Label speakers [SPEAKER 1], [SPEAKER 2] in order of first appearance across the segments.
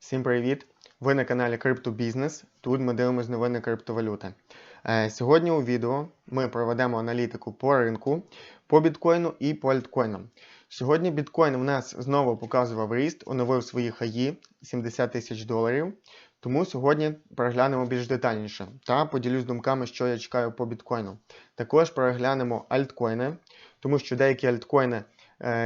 [SPEAKER 1] Всім привіт! Ви на каналі Криптобізнес. Тут ми дивимося новини криптовалюти. Е, Сьогодні у відео ми проведемо аналітику по ринку, по біткоїну і по альткоїнам. Сьогодні біткоін в нас знову показував ріст, оновив свої хаї 70 тисяч доларів. Тому сьогодні переглянемо більш детальніше та поділюсь думками, що я чекаю по біткоїну. Також переглянемо альткоїни, тому що деякі альткоїни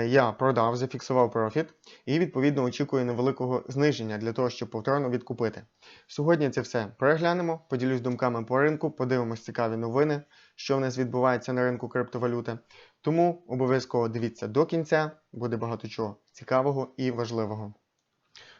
[SPEAKER 1] я продав, зафіксував профіт і відповідно очікую невеликого зниження для того, щоб повторно відкупити. Сьогодні це все переглянемо, поділюсь думками по ринку, подивимось цікаві новини, що в нас відбувається на ринку криптовалюти. Тому обов'язково дивіться до кінця, буде багато чого цікавого і важливого.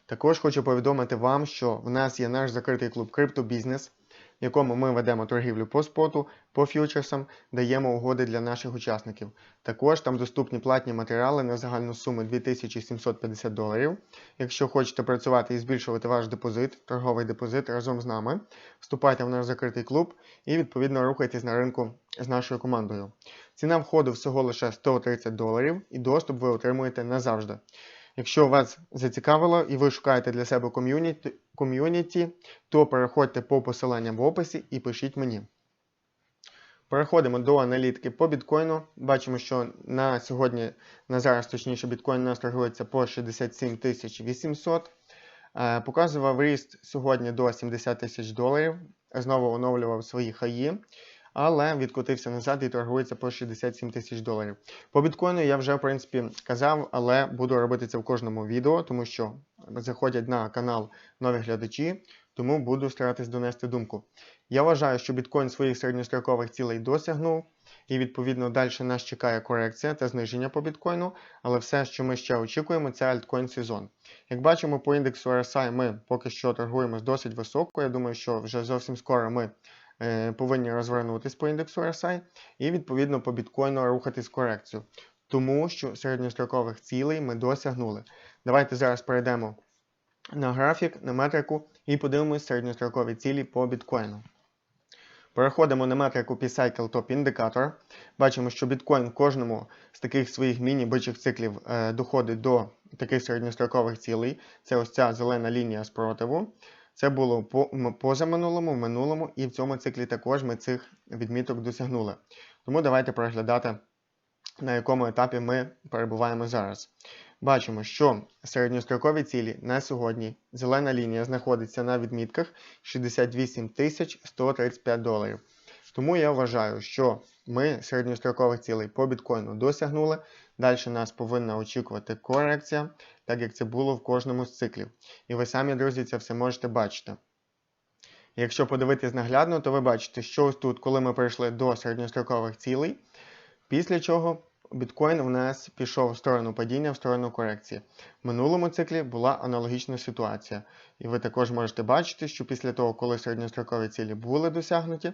[SPEAKER 1] Також хочу повідомити вам, що в нас є наш закритий клуб Криптобізнес, в якому ми ведемо торгівлю по споту, по фьючерсам, даємо угоди для наших учасників. Також там доступні платні матеріали на загальну суму 2750 доларів. Якщо хочете працювати і збільшувати ваш депозит, торговий депозит разом з нами, вступайте в наш закритий клуб і відповідно рухайтесь на ринку з нашою командою. Ціна входу всього лише 130 доларів і доступ ви отримуєте назавжди. Якщо вас зацікавило і ви шукаєте для себе ком'юніті, то переходьте по посиланням в описі і пишіть мені. Переходимо до аналітики по біткоїну. Бачимо, що на сьогодні, на зараз точніше, біткоін у нас торгується по 67 800. Е, Показував ріст сьогодні до 70 тисяч доларів. Знову оновлював свої хаї, але відкотився назад і торгується по 67 тисяч доларів. По біткоїну я вже в принципі казав, але буду робити це в кожному відео, тому що заходять на канал нові глядачі, тому буду старатись донести думку. Я вважаю, що біткоін своїх середньострокових цілей досягнув, і відповідно далі нас чекає корекція та зниження по біткоїну, але все, що ми ще очікуємо, це альткоін сезон. Як бачимо, по індексу RSI ми поки що торгуємо досить високо. Я думаю, що вже зовсім скоро ми повинні розвернутися по індексу RSI і відповідно по біткоїну рухатись корекцію. Тому що середньострокових цілей ми досягнули. Давайте зараз перейдемо на графік, на метрику і подивимось середньострокові цілі по біткоїну. Переходимо на метрику P-Cycle Top індикатор. Бачимо, що біткоін в кожному з таких своїх міні-бичих циклів е, доходить до таких середньострокових цілей. Це ось ця зелена лінія спротиву. Це було позаминулому, в минулому, і в цьому циклі також ми цих відміток досягнули. Тому давайте переглядати, на якому етапі ми перебуваємо зараз. Бачимо, що середньострокові цілі на сьогодні зелена лінія знаходиться на відмітках 68 135 доларів. Тому я вважаю, що ми середньострокових цілей по біткоїну досягнули. Далі нас повинна очікувати корекція, так як це було в кожному з циклів. І ви самі, друзі, це все можете бачити. Якщо подивитись наглядно, то ви бачите, що ось тут, коли ми прийшли до середньострокових цілей, після чого біткоін у нас пішов в сторону падіння, в сторону корекції. В минулому циклі була аналогічна ситуація. І ви також можете бачити, що після того, коли середньострокові цілі були досягнуті,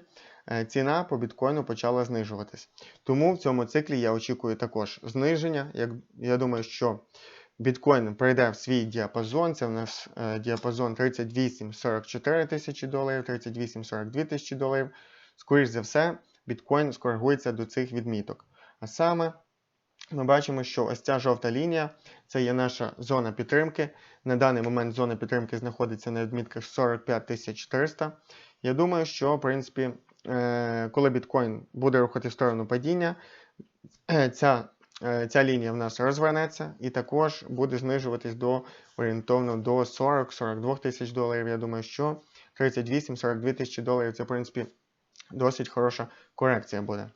[SPEAKER 1] е, ціна по біткоїну почала знижуватись. Тому в цьому циклі я очікую також зниження. Як, я думаю, що біткоін прийде в свій діапазон. Це в нас е, діапазон 38-44 тисячі доларів, 38-42 тисячі доларів. Скоріше за все, біткоін скоригується до цих відміток. А саме ми бачимо, що ось ця жовта лінія це є наша зона підтримки. На даний момент зона підтримки знаходиться на відмітках 45 400. Я думаю, що в принципі, е, коли біткоін буде рухати в сторону падіння, е, ця, е, ця лінія в нас розвернеться і також буде знижуватись до орієнтовно до 40-42 тисяч доларів. Я думаю, що 38-42 тисячі доларів це в принципі досить хороша корекція буде.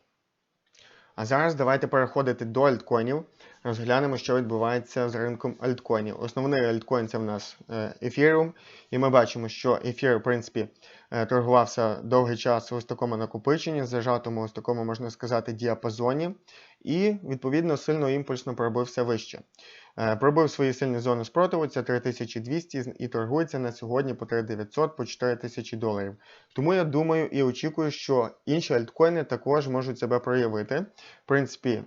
[SPEAKER 1] А зараз давайте переходити до альткоїнів. Розглянемо, що відбувається з ринком альткоїнів. Основний альткоін це в нас ефіріум, І ми бачимо, що ефір, в принципі, е, торгувався довгий час у ось такому накопиченні, зажатому ось такому, можна сказати, діапазоні. І, відповідно, сильно імпульсно пробився вище. Е, Пробив свої сильні зони спротиву, це 3200 і торгується на сьогодні по 3900 по 4000 доларів. Тому я думаю і очікую, що інші альткоїни також можуть себе проявити. В принципі,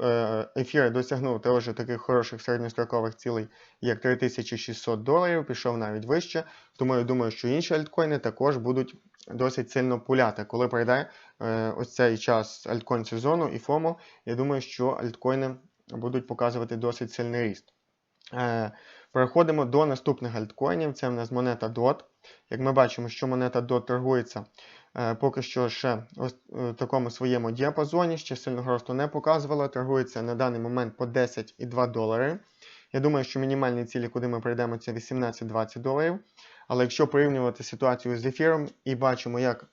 [SPEAKER 1] е, ефір досягнув теж таких хороших середньострокових цілей, як 3600 доларів, пішов навіть вище. Тому я думаю, що інші альткоїни також будуть досить сильно пуляти. Коли прийде е, ось цей час альткоін сезону і ФОМО, я думаю, що альткоїни будуть показувати досить сильний ріст. Е, Переходимо до наступних альткоїнів. Це в нас монета DOT. Як ми бачимо, що монета DOT торгується е, поки що ще е, в такому своєму діапазоні, ще сильного росту не показувала. Торгується на даний момент по 10,2 долари. Я думаю, що мінімальні цілі, куди ми прийдемо, це 18-20 доларів. Але якщо порівнювати ситуацію з ефіром і бачимо, як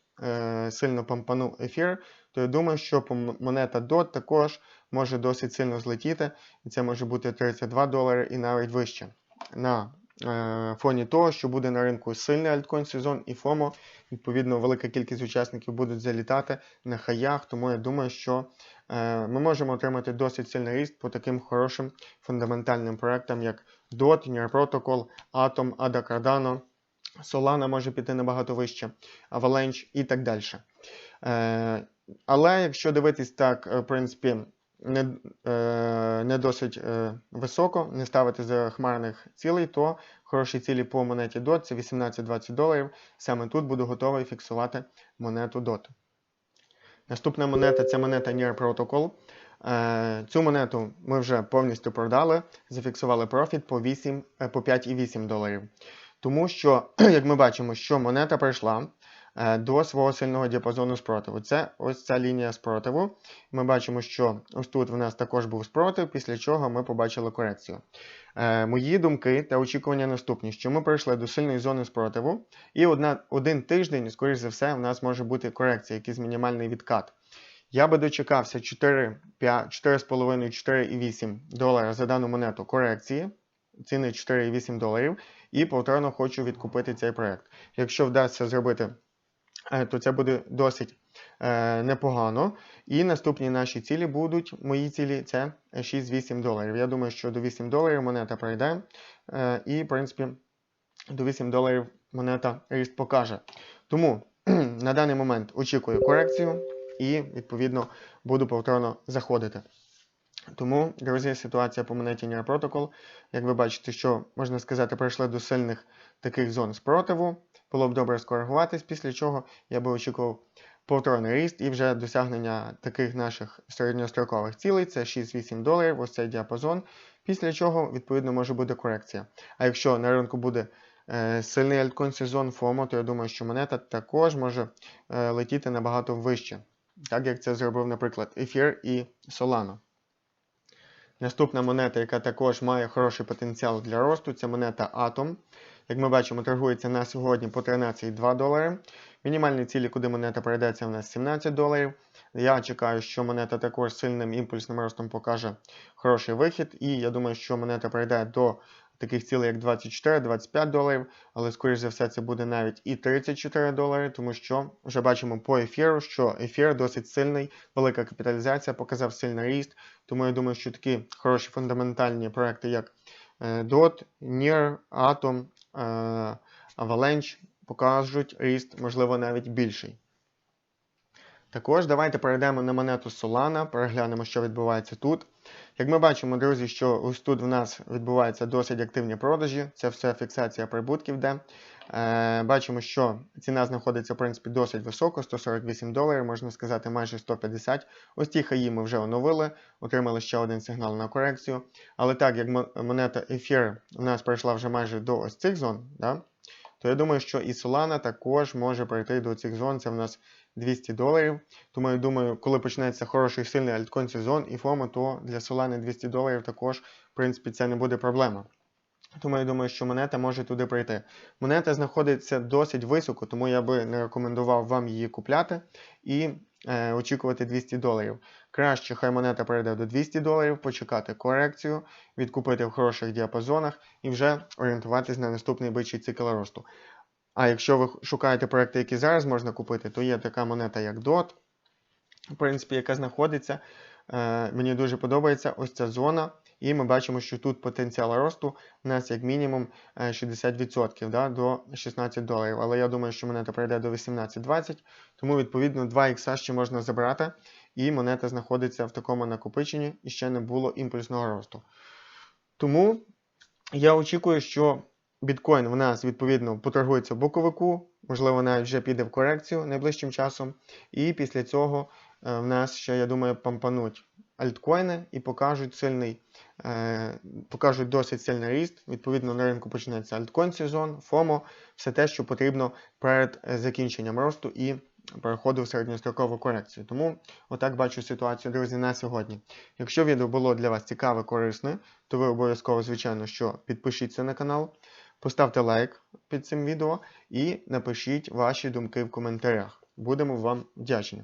[SPEAKER 1] сильно помпанув ефір, то я думаю, що монета DOT також може досить сильно злетіти, і це може бути 32 долари і навіть вище. На е, фоні того, що буде на ринку сильний альткоін сезон і FOMO, відповідно, велика кількість учасників будуть залітати на хаях, тому я думаю, що е, ми можемо отримати досить сильний ріст по таким хорошим фундаментальним проектам, як DOT, Near Protocol, Atom, ADA Cardano, Solana може піти набагато вище, Avalanche і так далі. Е, але якщо дивитись так, в принципі, не, е, не досить е, високо, не ставити захмарних цілей, то хороші цілі по монеті DOT це 18-20 доларів. Саме тут буду готовий фіксувати монету DOT. Наступна монета це монета Near Protocol. Е, Цю монету ми вже повністю продали, зафіксували профіт по 8, е, по 5,8 доларів. Тому що, як ми бачимо, що монета прийшла е, до свого сильного діапазону спротиву. Це ось ця лінія спротиву. Ми бачимо, що ось тут в нас також був спротив, після чого ми побачили корекцію. Е, Мої думки та очікування наступні, що ми прийшли до сильної зони спротиву, і одна, один тиждень, скоріш за все, в нас може бути корекція, якийсь мінімальний відкат. Я би дочекався 4,5-4,8 долара за дану монету корекції, ціни 4,8 доларів, і повторно хочу відкупити цей проект. Якщо вдасться зробити, е, то це буде досить е, непогано. І наступні наші цілі будуть, мої цілі це 6-8 доларів. Я думаю, що до 8 доларів монета пройде. Е, і, в принципі, до 8 доларів монета ріст покаже. Тому на даний момент очікую корекцію і, відповідно, буду повторно заходити. Тому, друзі, ситуація по монеті Near як ви бачите, що можна сказати, прийшли до сильних таких зон спротиву. Було б добре скоригуватись, після чого я би очікував повторний ріст і вже досягнення таких наших середньострокових цілей це 6-8 доларів, ось цей діапазон. Після чого, відповідно, може бути корекція. А якщо на ринку буде е, сильний альткоін сезон FOMO, то я думаю, що монета також може е, летіти набагато вище, так як це зробив, наприклад, Ефір і Solana. Наступна монета, яка також має хороший потенціал для росту, це монета Atom. Як ми бачимо, торгується на сьогодні по 13,2 долари. Мінімальні цілі, куди монета перейдеться, у нас 17 доларів. Я чекаю, що монета також сильним імпульсним ростом покаже хороший вихід. І я думаю, що монета перейде до таких цілей, як 24-25 доларів, але, скоріш за все, це буде навіть і 34 долари, тому що вже бачимо по ефіру, що ефір досить сильний, велика капіталізація, показав сильний ріст. Тому я думаю, що такі хороші фундаментальні проекти, як е, DOT, NIR, Atom, е, Avalanche, покажуть ріст, можливо, навіть більший. Також давайте перейдемо на монету Solana, переглянемо, що відбувається тут. Як ми бачимо, друзі, що ось тут в нас відбуваються досить активні продажі, це все фіксація прибутків де. Е, бачимо, що ціна знаходиться в принципі досить високо, 148 доларів, можна сказати, майже 150. Ось ті хаї ми вже оновили, отримали ще один сигнал на корекцію. Але так, як монета Ефір у нас пройшла вже майже до ось цих зон, да, то я думаю, що і Solana також може прийти до цих зон. Це в нас 200 доларів. Тому я думаю, коли почнеться хороший сильний альткоін сезон і FOMO, то для Solana 200 доларів також, в принципі, це не буде проблема. Тому я думаю, що монета може туди прийти. Монета знаходиться досить високо, тому я би не рекомендував вам її купляти і е, очікувати 200 доларів. Краще, хай монета прийде до 200 доларів, почекати корекцію, відкупити в хороших діапазонах і вже орієнтуватись на наступний бичий цикл росту. А якщо ви шукаєте проекти, які зараз можна купити, то є така монета, як DOT, в принципі, яка знаходиться. Е, мені дуже подобається ось ця зона. І ми бачимо, що тут потенціал росту у нас як мінімум е, 60% да, до 16 доларів. Але я думаю, що монета прийде до 18-20, тому відповідно 2 ікса ще можна забрати, і монета знаходиться в такому накопиченні і ще не було імпульсного росту. Тому я очікую, що біткоін в нас відповідно поторгується в боковику, можливо, навіть вже піде в корекцію найближчим часом. І після цього е, в нас ще, я думаю, пампануть альткоїни і покажуть сильний е, покажуть досить сильний ріст. Відповідно, на ринку почнеться альткоін сезон, ФОМО, все те, що потрібно перед е, закінченням росту і переходу в середньострокову корекцію. Тому отак бачу ситуацію, друзі, на сьогодні. Якщо відео було для вас цікаве, корисне, то ви обов'язково, звичайно, що підпишіться на канал, поставте лайк під цим відео і напишіть ваші думки в коментарях. Будемо вам вдячні.